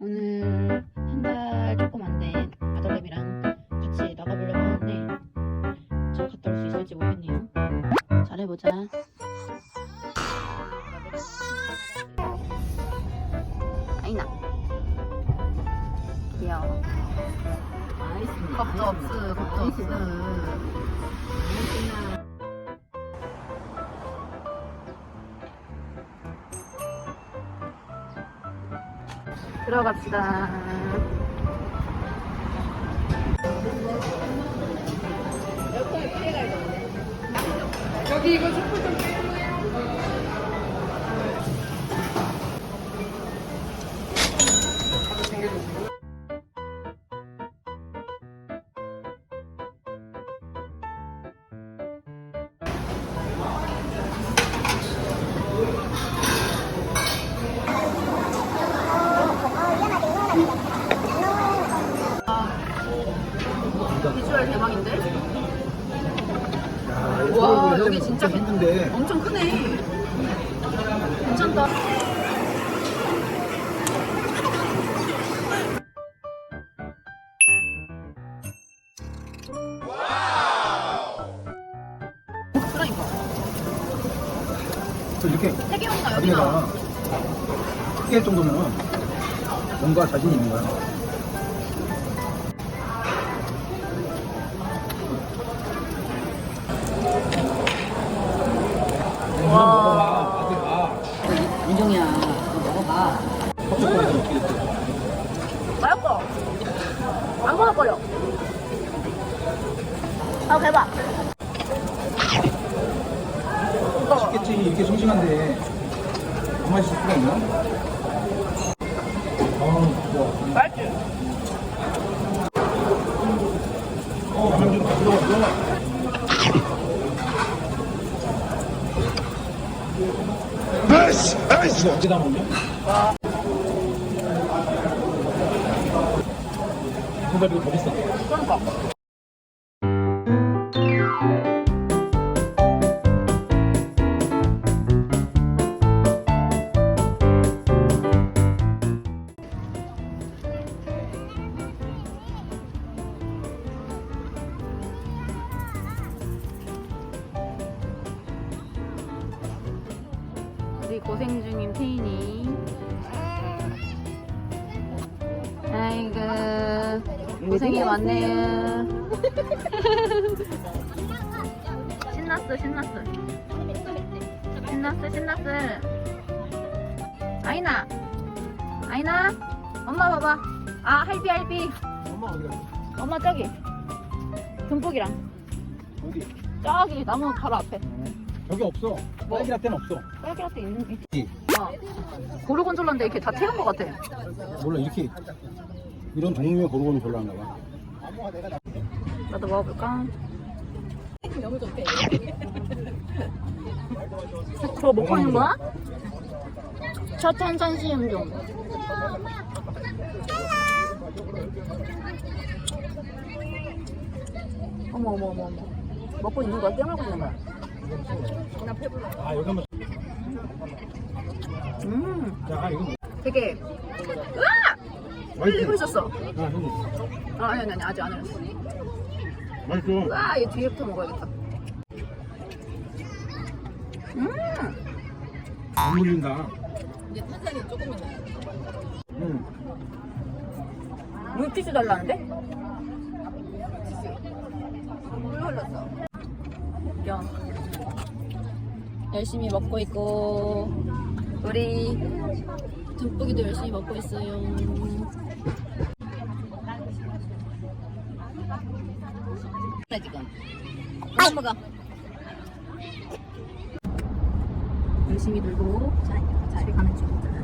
오늘 한 달 조금 안 된 아들내미랑 같이 나가보려고 하는데 저 갔다 올 수 있을지 모르겠네요. 잘해보자. 아이나. 귀여워. 겁도 없어, 겁도 없어. 들어갑시다. 여기 이거 여기 진짜 괜- 힘든데 엄청 크네. 괜찮다. 그러니까. 또 이렇게 세 개만이나 여기나. 자기가 크게 할 정도면 뭔가 자신이 있는 거야. 맛있어. 안 먹을거려. 아, 대박. 맛있겠지 이렇게 싱싱한데 안 맛있을 수가 있나? 아 좋아. 맛있지? 라면 좀 가져와. 이거 언제 다 이거 더 비싸. 그러니까. 우리 고생 중인 페인이 아이고 고생이 많네요. 신났어 신났어. 신났어 신났어. 아이나. 아이나. 엄마 봐봐. 아 할비 할비. 엄마 어디 갔어? 엄마 저기. 듬뿍이랑. 어디? 저기 나무 바로 앞에. 저기 없어. 딸기 라떼는 없어. 딸기 라떼 있는 있 이, 어. 고르곤졸라인데 이렇게 다 태운 것 같아. 몰라 이렇게 이런 종류의 고르곤이 별로 안 나와. 나도 먹어볼까? 저거 먹고 있는 거야? 저탄산 시음종 어머 어머 어머 어머 먹고 있는 거야? 깨물고 있는 거야? 아 여기 한번. 음자 이거 뭐- 되게! 흘리고 있었어 아. 아 아니 아니 아니 아직 안 흘렸어 맛있어. 으아 얘 뒤에부터 먹어야겠다 음 안 물린다. 이제 탄산이 조금 있네. 응. 물티슈 달라는데? 영. 열심히 먹고 있고 우리 듬뿍이도 열심히 먹고 있어요. 그래 지금. 안 먹어. 열심히 놀고 자, 집에 가는 중이다.